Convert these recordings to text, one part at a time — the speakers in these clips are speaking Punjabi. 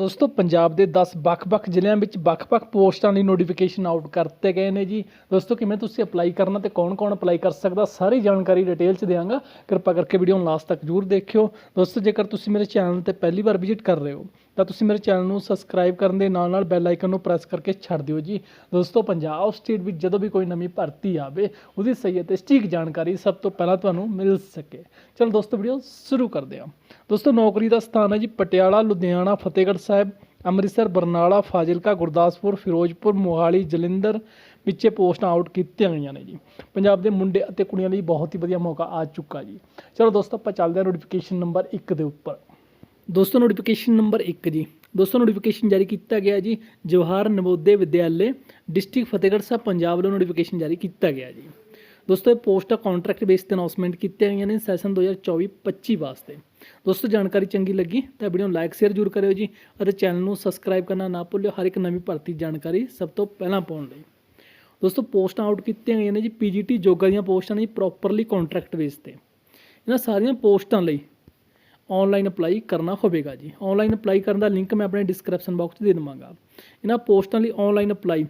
ਦੋਸਤੋ, ਪੰਜਾਬ ਦੇ 10 ਵੱਖ-ਵੱਖ ਜ਼ਿਲ੍ਹਿਆਂ ਵਿੱਚ ਵੱਖ-ਵੱਖ ਪੋਸਟਾਂ ਲਈ ਨੋਟੀਫਿਕੇਸ਼ਨ ਆਊਟ ਕਰਤੇ ਗਏ ਨੇ ਜੀ। ਦੋਸਤੋ, ਕਿਵੇਂ ਤੁਸੀਂ ਅਪਲਾਈ ਕਰਨਾ ਤੇ ਕੌਣ-ਕੌਣ ਅਪਲਾਈ ਕਰ ਸਕਦਾ, ਸਾਰੀ ਜਾਣਕਾਰੀ ਡਿਟੇਲ 'ਚ ਦਿਆਂਗਾ। ਕਿਰਪਾ ਕਰਕੇ ਵੀਡੀਓ ਨੂੰ ਲਾਸਟ ਤੱਕ ਜਰੂਰ ਦੇਖਿਓ। ਦੋਸਤੋ, ਜੇਕਰ ਤੁਸੀਂ ਮੇਰੇ ਚੈਨਲ ਤੇ ਪਹਿਲੀ ਵਾਰ ਵਿਜ਼ਿਟ ਕਰ ਰਹੇ ਹੋ ਤਾਂ ਤੁਸੀਂ ਮੇਰੇ ਚੈਨਲ ਨੂੰ ਸਬਸਕ੍ਰਾਈਬ ਕਰਨ ਦੇ ਨਾਲ-ਨਾਲ ਬੈਲ ਆਈਕਨ ਨੂੰ ਪ੍ਰੈਸ ਕਰਕੇ ਛੱਡ ਦਿਓ ਜੀ। ਦੋਸਤੋ, ਪੰਜਾਬ ਸਟੇਟ ਵਿੱਚ ਜਦੋਂ ਵੀ ਕੋਈ ਨਵੀਂ ਭਰਤੀ ਆਵੇ, ਉਹਦੀ ਸਹੀ ਅਤੇ ਸਟੀਕ ਜਾਣਕਾਰੀ ਸਭ ਤੋਂ ਪਹਿਲਾਂ ਤੁਹਾਨੂੰ ਮਿਲ ਸਕੇ। ਚਲੋ ਦੋਸਤੋ ਵੀਡੀਓ ਸ਼ੁਰੂ ਕਰਦੇ ਹਾਂ। ਦੋਸਤੋ, ਨੌਕਰੀ ਦਾ ਸਥਾਨ ਹੈ ਜੀ ਪਟਿਆਲਾ, ਲੁਧਿਆਣਾ, ਫਤਿਹਗੜ੍ਹ ਸਾਹਿਬ, ਅੰਮ੍ਰਿਤਸਰ, ਬਰਨਾਲਾ, ਫਾਜ਼ਿਲਕਾ, ਗੁਰਦਾਸਪੁਰ, ਫਿਰੋਜ਼ਪੁਰ, ਮੋਹਾਲੀ, ਜਲੰਧਰ ਵਿੱਚੇ ਪੋਸਟਾਂ ਆਊਟ ਕੀਤੀਆਂ ਗਈਆਂ ਨੇ ਜੀ। ਪੰਜਾਬ ਦੇ ਮੁੰਡੇ ਅਤੇ ਕੁੜੀਆਂ ਲਈ ਬਹੁਤ ਹੀ ਵਧੀਆ ਮੌਕਾ ਆ ਚੁੱਕਾ ਜੀ। ਚਲੋ ਦੋਸਤੋ, ਆਪਾਂ ਚੱਲਦੇ ਹਾਂ ਨੋਟੀਫਿਕੇਸ਼ਨ ਨੰਬਰ 1 ਦੇ ਉੱਪਰ। ਦੋਸਤੋ ਨੋਟੀਫਿਕੇਸ਼ਨ ਨੰਬਰ 1 ਜੀ। ਦੋਸਤੋ ਨੋਟੀਫਿਕੇਸ਼ਨ ਜਾਰੀ ਕੀਤਾ ਗਿਆ ਜੀ। ਜਵਾਹਰ ਨਵੋਦਿਆ ਵਿਦਿਆਲੇ, ਡਿਸਟ੍ਰਿਕਟ ਫਤਿਹਗੜ੍ਹ ਸਾਹਿਬ, ਪੰਜਾਬ ਵੱਲੋਂ ਨੋਟੀਫਿਕੇਸ਼ਨ ਜਾਰੀ ਕੀਤਾ ਗਿਆ ਜੀ। ਦੋਸਤੋ, ਇਹ ਪੋਸਟਾਂ ਕੰਟਰੈਕਟ ਬੇਸ ਤੇ ਅਨਾਉਂਸਮੈਂਟ ਕੀਤੀਆਂ ਗਈਆਂ ਨੇ ਸੈਸ਼ਨ 2024-25 ਵਾਸਤੇ। ਦੋਸਤੋ, ਜਾਣਕਾਰੀ ਚੰਗੀ ਲੱਗੀ ਤਾਂ ਵੀਡੀਓ ਨੂੰ ਲਾਈਕ ਸ਼ੇਅਰ ਜ਼ਰੂਰ ਕਰਿਓ ਜੀ ਅਤੇ ਚੈਨਲ ਨੂੰ ਸਬਸਕ੍ਰਾਈਬ ਕਰਨਾ ਨਾ ਭੁੱਲਿਓ। ਹਰ ਇੱਕ ਨਵੀਂ ਭਰਤੀ ਜਾਣਕਾਰੀ ਸਭ ਤੋਂ ਪਹਿਲਾਂ ਪਾਉਣ ਲਈ। ਦੋਸਤੋ ਪੋਸਟਾਂ ਆਊਟ ਕੀਤੀਆਂ ਗਈਆਂ ਨੇ ਜੀ। ਪੀਜੀਟੀ ਜੋਗਾ ਦੀਆਂ ਪੋਸਟਾਂ ਨੇ ਪ੍ਰੋਪਰਲੀ ਕੰਟਰੈਕਟ ਬੇਸ ਤੇ। ਇਹਨਾਂ ਸਾਰੀਆਂ ਪੋਸਟਾਂ ਲਈ ਆਨਲਾਈਨ ਅਪਲਾਈ ਕਰਨਾ ਹੋਵੇਗਾ ਜੀ। ਆਨਲਾਈਨ ਅਪਲਾਈ ਕਰਨ ਦਾ ਲਿੰਕ ਮੈਂ ਆਪਣੇ ਡਿਸਕ੍ਰਿਪਸ਼ਨ ਬਾਕਸ 'ਚ ਦੇ ਦੇਵਾਂਗਾ। ਇਹਨਾਂ ਪੋਸਟਾਂ ਲਈ ਆਨਲਾਈਨ ਅਪਲਾਈ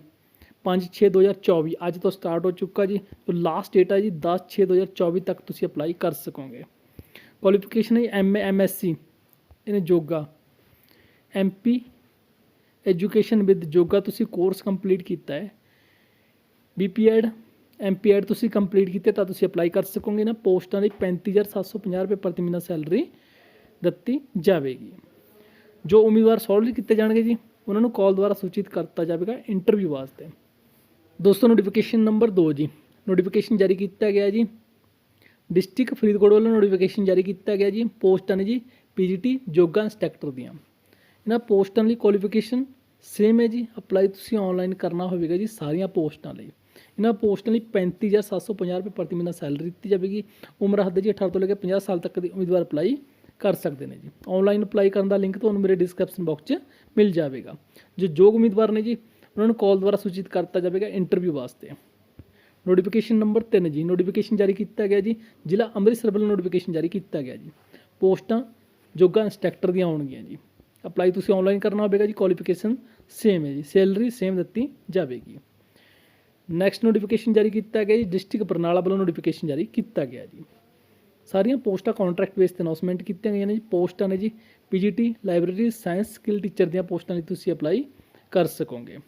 5/6/2024 ਅੱਜ ਤੋਂ ਸਟਾਰਟ ਹੋ ਚੁੱਕਾ ਜੀ। ਜੋ ਲਾਸਟ ਡੇਟ ਹੈ ਜੀ 10/6/2024 ਤੱਕ ਤੁਸੀਂ ਅਪਲਾਈ ਕਰ ਸਕੋਗੇ। ਕੁਆਲੀਫਿਕੇਸ਼ਨ ਹੈ ਐਮਏ ਐਮਐਸਸੀ ਇਹਨੇ yoga. MP education with yoga ਤੁਸੀਂ ਕੋਰਸ ਕੰਪਲੀਟ ਕੀਤਾ ਹੈ। ਬੀਪੀਐਡ ਐਮਪੀਐਡ ਤੁਸੀਂ ਕੰਪਲੀਟ ਕੀਤੇ ਤਾਂ ਤੁਸੀਂ ਅਪਲਾਈ ਕਰ ਸਕੋਗੇ। ਨਾ ਪੋਸਟਾਂ ਲਈ 35750 ਰੁਪਏ ਪ੍ਰਤੀ ਮਹੀਨਾ ਸੈਲਰੀ ਦਿੱਤੀ ਜਾਵੇਗੀ। ਜੋ ਉਮੀਦਵਾਰ ਸੋਲਵ ਕੀਤੇ ਜਾਣਗੇ ਜੀ, ਉਹਨਾਂ ਨੂੰ ਕਾਲ ਦੁਆਰਾ ਸੂਚਿਤ ਕਰਤਾ ਜਾਵੇਗਾ ਇੰਟਰਵਿਊ ਵਾਸਤੇ। ਦੋਸਤੋ ਨੋਟੀਫਿਕੇਸ਼ਨ ਨੰਬਰ 2 ਜੀ। ਨੋਟੀਫਿਕੇਸ਼ਨ ਜਾਰੀ ਕੀਤਾ ਗਿਆ ਜੀ। ਡਿਸਟ੍ਰਿਕਟ ਫਰੀਦਕੋਟ ਵੱਲੋਂ ਨੋਟੀਫਿਕੇਸ਼ਨ ਜਾਰੀ ਕੀਤਾ ਗਿਆ ਜੀ। ਪੋਸਟਾਂ ਨੇ ਜੀ ਪੀਜੀਟੀ ਯੋਗਾ ਇੰਸਟ੍ਰਕਟਰ ਦੀਆਂ। ਇਹਨਾਂ ਪੋਸਟਾਂ ਲਈ ਕੁਆਲੀਫਿਕੇਸ਼ਨ ਸੇਮ ਹੈ ਜੀ। ਅਪਲਾਈ ਤੁਸੀਂ ਆਨਲਾਈਨ ਕਰਨਾ ਹੋਵੇਗਾ ਜੀ ਸਾਰੀਆਂ ਪੋਸਟਾਂ ਲਈ। ਇਹਨਾਂ ਪੋਸਟਾਂ ਲਈ 35750 ਰੁਪਏ ਪ੍ਰਤੀ ਮਹੀਨਾ ਸੈਲਰੀ ਦਿੱਤੀ ਜਾਵੇਗੀ। ਉਮਰ ਹੱਦ ਜੀ 18 ਤੋਂ ਲੈ ਕੇ 50 ਸਾਲ ਤੱਕ ਦੇ ਉਮੀਦਵਾਰ ਅਪਲਾਈ ਕਰ ਸਕਦੇ ਨੇ ਜੀ। ਆਨਲਾਈਨ ਅਪਲਾਈ ਕਰਨ ਦਾ ਲਿੰਕ ਤੁਹਾਨੂੰ ਮੇਰੇ ਡਿਸਕ੍ਰਿਪਸ਼ਨ ਬਾਕਸ 'ਚ ਮਿਲ ਜਾਵੇਗਾ। ਜੋ ਯੋਗ ਉਮੀਦਵਾਰ ਨੇ ਜੀ, ਉਹਨਾਂ ਨੂੰ ਕਾਲ ਦੁਆਰਾ ਸੂਚਿਤ ਕਰਤਾ ਜਾਵੇਗਾ ਇੰਟਰਵਿਊ ਵਾਸਤੇ। ਨੋਟੀਫਿਕੇਸ਼ਨ ਨੰਬਰ 3 ਜੀ। ਨੋਟੀਫਿਕੇਸ਼ਨ ਜਾਰੀ ਕੀਤਾ ਗਿਆ ਜੀ। ਜ਼ਿਲ੍ਹਾ ਅੰਮ੍ਰਿਤਸਰ ਵੱਲੋਂ ਨੋਟੀਫਿਕੇਸ਼ਨ ਜਾਰੀ ਕੀਤਾ ਗਿਆ ਜੀ। ਪੋਸਟਾਂ ਯੋਗਾ ਇੰਸਟ੍ਰਕਟਰ ਦੀਆਂ ਹੋਣਗੀਆਂ ਜੀ। ਅਪਲਾਈ ਤੁਸੀਂ ਆਨਲਾਈਨ ਕਰਨਾ ਹੋਵੇਗਾ ਜੀ। ਕੁਆਲੀਫਿਕੇਸ਼ਨ ਸੇਮ ਹੈ ਜੀ। ਸੈਲਰੀ ਸੇਮ ਦਿੱਤੀ ਜਾਵੇਗੀ। ਨੈਕਸਟ ਨੋਟੀਫਿਕੇਸ਼ਨ ਜਾਰੀ ਕੀਤਾ ਗਿਆ ਜੀ। ਡਿਸਟ੍ਰਿਕਟ ਬਰਨਾਲਾ ਵੱਲੋਂ ਨੋਟੀਫਿਕੇਸ਼ਨ ਜਾਰੀ ਕੀਤਾ ਗਿਆ ਜੀ। ਸਾਰੀਆਂ ਪੋਸਟਾਂ ਕੰਟਰੈਕਟ ਬੇਸ ਤੇ ਅਨਾਉਂਸਮੈਂਟ ਕੀਤੀਆਂ ਗਈਆਂ ਨੇ ਜੀ। ਪੋਸਟਾਂ ਨੇ ਜੀ PGT library science skill teacher ਦੀਆਂ ਪੋਸਟਾਂ ਲਈ ਤੁਸੀਂ ਅਪਲਾਈ ਕਰ ਸਕੋਗੇ।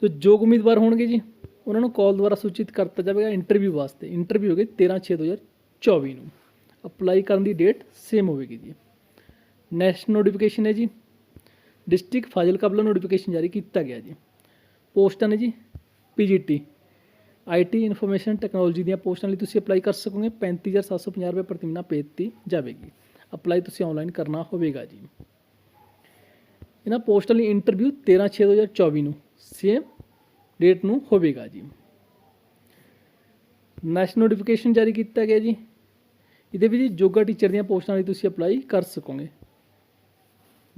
ਤੇ ਜੋ ਉਮੀਦਵਾਰ ਹੋਣਗੇ ਜੀ, ਉਹਨਾਂ ਨੂੰ ਕਾਲ ਦੁਆਰਾ ਸੂਚਿਤ ਕਰਤਾ ਜਾਵੇਗਾ ਇੰਟਰਵਿਊ ਵਾਸਤੇ। ਇੰਟਰਵਿਊ ਹੋਗੇ 13/6/2024 ਨੂੰ। ਅਪਲਾਈ ਕਰਨ ਦੀ ਡੇਟ ਸੇਮ ਹੋਵੇਗੀ ਜੀ। ਨੈਸ਼ਨਲ ਨੋਟੀਫਿਕੇਸ਼ਨ ਹੈ ਜੀ। ਡਿਸਟ੍ਰਿਕਟ ਫਾਜ਼ਿਲਕਾ ਵੱਲੋਂ ਨੋਟੀਫਿਕੇਸ਼ਨ ਜਾਰੀ ਕੀਤਾ ਗਿਆ ਜੀ। ਪੋਸਟਾਂ ਨੇ ਜੀ ਪੀਜੀਟੀ ਆਈਟੀ ਇਨਫੋਰਮੇਸ਼ਨ ਟੈਕਨੋਲੋਜੀ ਦੀਆਂ ਪੋਸਟਾਂ ਲਈ ਤੁਸੀਂ ਅਪਲਾਈ ਕਰ ਸਕੋਗੇ 35750 ਰੁਪਏ ਪ੍ਰਤੀ ਮਹੀਨਾ ਪੇ ਦਿੱਤੀ ਜਾਵੇਗੀ। ਅਪਲਾਈ ਤੁਸੀਂ ਆਨਲਾਈਨ ਕਰਨਾ ਹੋਵੇਗਾ ਜੀ। ਇਹਨਾਂ ਪੋਸਟਾਂ ਲਈ ਇੰਟਰਵਿਊ 13/6/2024 ਨੂੰ ਸੇਮ ਡੇਟ ਨੂੰ ਹੋਵੇਗਾ ਜੀ। ਨੈਸ਼ਨਲ ਨੋਟੀਫਿਕੇਸ਼ਨ ਜਾਰੀ ਕੀਤਾ ਗਿਆ ਜੀ। ਇਹਦੇ ਵਿੱਚ ਯੋਗਾ ਟੀਚਰ ਦੀਆਂ ਪੋਸਟਾਂ ਲਈ ਤੁਸੀਂ ਅਪਲਾਈ ਕਰ ਸਕੋਗੇ।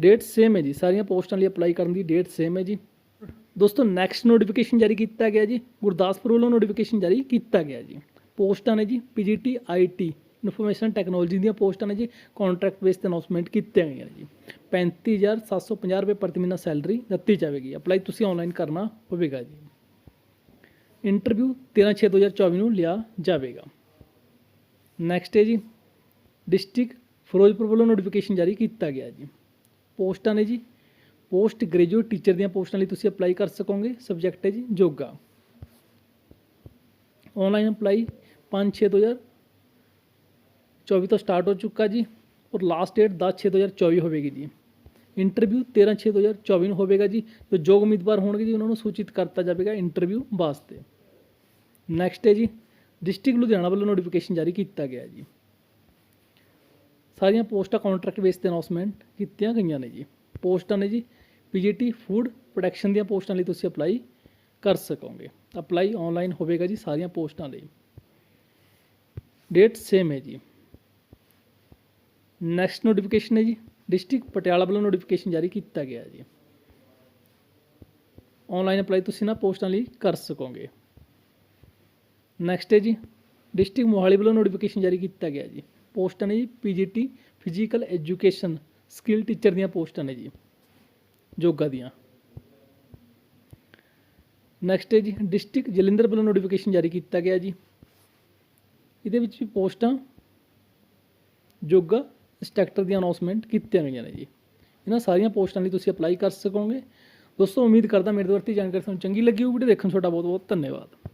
ਡੇਟ ਸੇਮ ਹੈ ਜੀ। ਸਾਰੀਆਂ ਪੋਸਟਾਂ ਲਈ ਅਪਲਾਈ ਕਰਨ ਦੀ ਡੇਟ ਸੇਮ ਹੈ ਜੀ। ਦੋਸਤੋ ਨੈਕਸਟ ਨੋਟੀਫਿਕੇਸ਼ਨ ਜਾਰੀ ਕੀਤਾ ਗਿਆ ਜੀ। ਗੁਰਦਾਸਪੁਰ ਵੱਲੋਂ ਨੋਟੀਫਿਕੇਸ਼ਨ ਜਾਰੀ ਕੀਤਾ ਗਿਆ ਜੀ। ਪੋਸਟਾਂ ਨੇ ਜੀ, ਪੀਜੀਟੀ ਆਈਟੀ ਇਨਫੋਰਮੇਸ਼ਨ ਟੈਕਨੋਲੋਜੀ ਦੀਆਂ ਪੋਸਟਾਂ ਨੇ ਜੀ ਕੰਟਰੈਕਟ ਬੇਸ ਤੇ ਅਨਾਉਂਸਮੈਂਟ ਕੀਤੀਆਂ ਗਈਆਂ ਨੇ ਜੀ। 35750 ਰੁਪਏ ਪ੍ਰਤੀ ਮਹੀਨਾ ਸੈਲਰੀ ਦਿੱਤੀ ਜਾਵੇਗੀ। ਅਪਲਾਈ ਤੁਸੀਂ ਆਨਲਾਈਨ ਕਰਨਾ ਹੋਵੇਗਾ ਜੀ। ਇੰਟਰਵਿਊ 13/6/2024 ਨੂੰ ਲਿਆ ਜਾਵੇਗਾ। ਨੈਕਸਟ ਹੈ ਜੀ ਡਿਸਟ੍ਰਿਕਟ ਫਿਰੋਜ਼ਪੁਰ ਵੱਲੋਂ ਨੋਟੀਫਿਕੇਸ਼ਨ ਜਾਰੀ ਕੀਤਾ ਗਿਆ ਜੀ। ਪੋਸਟਾਂ ਨੇ ਜੀ ਪੋਸਟ ਗ੍ਰੈਜੂਏਟ ਟੀਚਰ ਦੀਆਂ ਪੋਸਟਾਂ ਲਈ ਤੁਸੀਂ ਅਪਲਾਈ ਕਰ ਸਕੋਗੇ? ਸਬਜੈਕਟ ਹੈ ਜੀ, ਯੋਗਾ। ਆਨਲਾਈਨ ਅਪਲਾਈ 5/6/2024 ਤੋਂ ਸਟਾਰਟ ਹੋ ਚੁੱਕਾ ਜੀ ਔਰ ਲਾਸਟ ਡੇਟ 10/6/2024 ਹੋਵੇਗੀ ਜੀ। ਇੰਟਰਵਿਊ 13/6/2024 ਨੂੰ ਹੋਵੇਗਾ ਜੀ, ਜੋ ਯੋਗ ਉਮੀਦਵਾਰ ਹੋਣਗੇ ਜੀ, ਉਹਨਾਂ ਨੂੰ ਸੂਚਿਤ ਕਰਤਾ ਜਾਵੇਗਾ ਇੰਟਰਵਿਊ ਵਾਸਤੇ। ਨੈਕਸਟ ਹੈ ਜੀ ਡਿਸਟ੍ਰਿਕਟ ਲੁਧਿਆਣਾ ਵੱਲੋਂ ਨੋਟੀਫਿਕੇਸ਼ਨ ਜਾਰੀ ਕੀਤਾ ਗਿਆ ਜੀ। ਸਾਰੀਆਂ ਪੋਸਟਾਂ ਕੰਟਰੈਕਟ ਬੇਸ ਤੇ ਅਨਾਉਂਸਮੈਂਟ ਕੀਤੀਆਂ ਗਈਆਂ ਨੇ ਜੀ। ਪੋਸਟਾਂ ਨੇ ਜੀ ਪੀਜੀਟੀ ਫੂਡ ਪ੍ਰੋਡਕਸ਼ਨ ਦੀਆਂ ਪੋਸਟਾਂ ਲਈ ਤੁਸੀਂ ਅਪਲਾਈ ਕਰ ਸਕੋਗੇ। ਅਪਲਾਈ ਆਨਲਾਈਨ ਹੋਵੇਗਾ ਜੀ ਸਾਰੀਆਂ ਪੋਸਟਾਂ ਲਈ। ਡੇਟ ਸੇਮ ਹੈ ਜੀ। ਨੈਕਸਟ ਨੋਟੀਫਿਕੇਸ਼ਨ ਹੈ ਜੀ। ਡਿਸਟ੍ਰਿਕਟ ਪਟਿਆਲਾ ਵੱਲੋਂ ਨੋਟੀਫਿਕੇਸ਼ਨ ਜਾਰੀ ਕੀਤਾ ਗਿਆ ਜੀ। ਆਨਲਾਈਨ ਅਪਲਾਈ ਤੁਸੀਂ ਨਾ ਪੋਸਟਾਂ ਲਈ ਕਰ ਸਕੋਗੇ। ਨੈਕਸਟ ਹੈ ਜੀ। ਡਿਸਟ੍ਰਿਕਟ ਮੋਹਾਲੀ ਵੱਲੋਂ ਨੋਟੀਫਿਕੇਸ਼ਨ ਜਾਰੀ ਕੀਤਾ ਗਿਆ ਜੀ। ਪੋਸਟਾਂ ਨੇ ਜੀ PGT physical education skill teacher ਦੀਆਂ ਪੋਸਟਾਂ ਨੇ ਜੀ। ਯੋਗਾ ਦੀਆਂ। ਨੈਕਸਟ ਹੈ ਜੀ ਡਿਸਟ੍ਰਿਕਟ ਜਲੰਧਰ ਵੱਲੋਂ ਨੋਟੀਫਿਕੇਸ਼ਨ ਜਾਰੀ ਕੀਤਾ ਗਿਆ ਜੀ। ਇਹਦੇ ਵਿੱਚ ਵੀ ਪੋਸਟਾਂ ਯੋਗਾ ਇੰਸਟ੍ਰਕਟਰ ਦੀਆਂ ਅਨਾਉਂਸਮੈਂਟ ਕੀਤੀਆਂ ਗਈਆਂ ਨੇ ਜੀ। ਇਹਨਾਂ ਸਾਰੀਆਂ ਪੋਸਟਾਂ ਲਈ ਤੁਸੀਂ ਅਪਲਾਈ ਕਰ ਸਕੋਗੇ। ਦੋਸਤੋ, ਉਮੀਦ ਕਰਦਾ ਮੇਰੇ ਦੁਆਰਾ ਦਿੱਤੀ ਜਾਣਕਾਰੀ ਤੁਹਾਨੂੰ ਚੰਗੀ ਲੱਗੀ ਹੋਊ ਵੀਡੀਓ ਦੇਖਣ 'ਚ ਤੁਹਾਡਾ ਬਹੁਤ ਬਹੁਤ ਧੰਨਵਾਦ।